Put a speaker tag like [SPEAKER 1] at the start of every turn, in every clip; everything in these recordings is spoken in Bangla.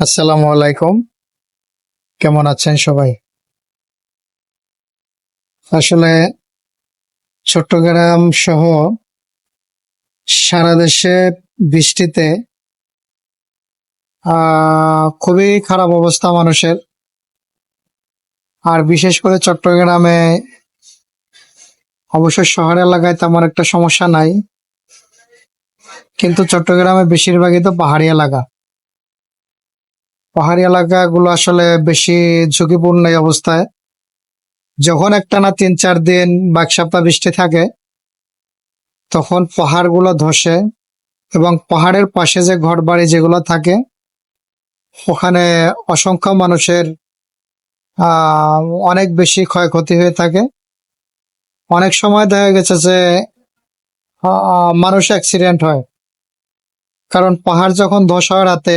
[SPEAKER 1] আসসালামু আলাইকুম। কেমন আছেন সবাই? আসলে চট্টগ্রাম সহ সারা দেশে বৃষ্টিতে খুবই খারাপ অবস্থা মানুষের। আর বিশেষ করে চট্টগ্রামে, অবশ্য শহর এলাকায় তেমন একটা সমস্যা নাই। কিন্তু চট্টগ্রামে বেশিরভাগই তো পাহাড়ি এলাকা। পাহাড়ি এলাকাগুলো আসলে বেশি ঝুঁকিপূর্ণ এই অবস্থায়। যখন একটানা তিন চার দিন বা এক সপ্তাহ বৃষ্টি থাকে, তখন পাহাড়গুলো ধসে এবং পাহাড়ের পাশে যে ঘর বাড়ি যেগুলো থাকে, ওখানে অসংখ্য মানুষের অনেক বেশি ক্ষয়ক্ষতি হয়ে থাকে। অনেক সময় দেখা গেছে যে মানুষ অ্যাক্সিডেন্ট হয়। কারণ পাহাড় যখন ধস হয় রাতে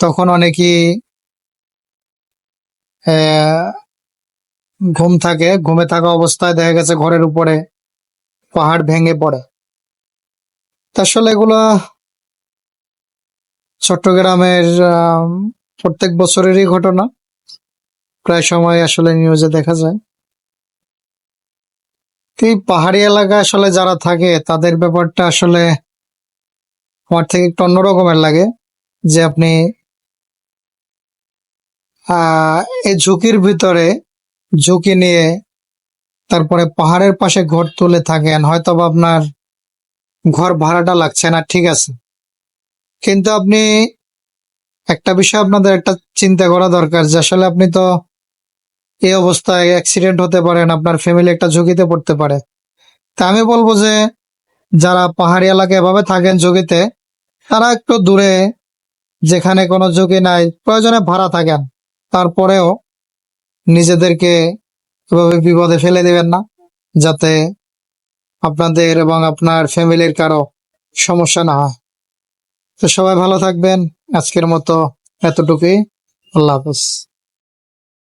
[SPEAKER 1] তখন অনেকেই আহ, ঘুম থাকে ঘুমে থাকা অবস্থায় দেখা গেছে ঘরের উপরে পাহাড় ভেঙে পড়ে। আসলে এগুলো চট্টগ্রামের প্রত্যেক বছরেরই ঘটনা। প্রায় সময় আসলে নিউজে দেখা যায়। এই পাহাড়ি এলাকা আসলে যারা থাকে তাদের ব্যাপারটা আসলে আমার থেকে একটু অন্যরকমের লাগে। যে আপনি এই ঝুঁকির ভিতরে ঝুঁকি নিয়ে তারপরে পাহাড়ের পাশে ঘর তুলে থাকেন হয়তো আপনার ঘর ভাড়াটা লাগছে না, ঠিক আছে। কিন্তু আপনি একটা বিষয় আপনাদের একটা চিন্তা করা দরকার যে আসলে আপনি তো এই অবস্থায় অ্যাক্সিডেন্ট হতে পারেন, আপনার ফ্যামিলি একটা ঝুঁকিতে পড়তে পারে। তা আমি বলব যে যারা পাহাড়ি এলাকায় এভাবে থাকেন ঝুঁকিতে, তারা একটু দূরে যেখানে কোনো ঝুঁকি নাই, প্রয়োজনে ভাড়া থাকেন। তারপরেও নিজেদেরকে এভাবে বিপদে ফেলে দেবেন না, যাতে আপনাদের এবং আপনার ফ্যামিলির কারও সমস্যা না হয়। তো সবাই ভালো থাকবেন। আজকের মতো এতটুকুই। আল্লাহ হাফেজ।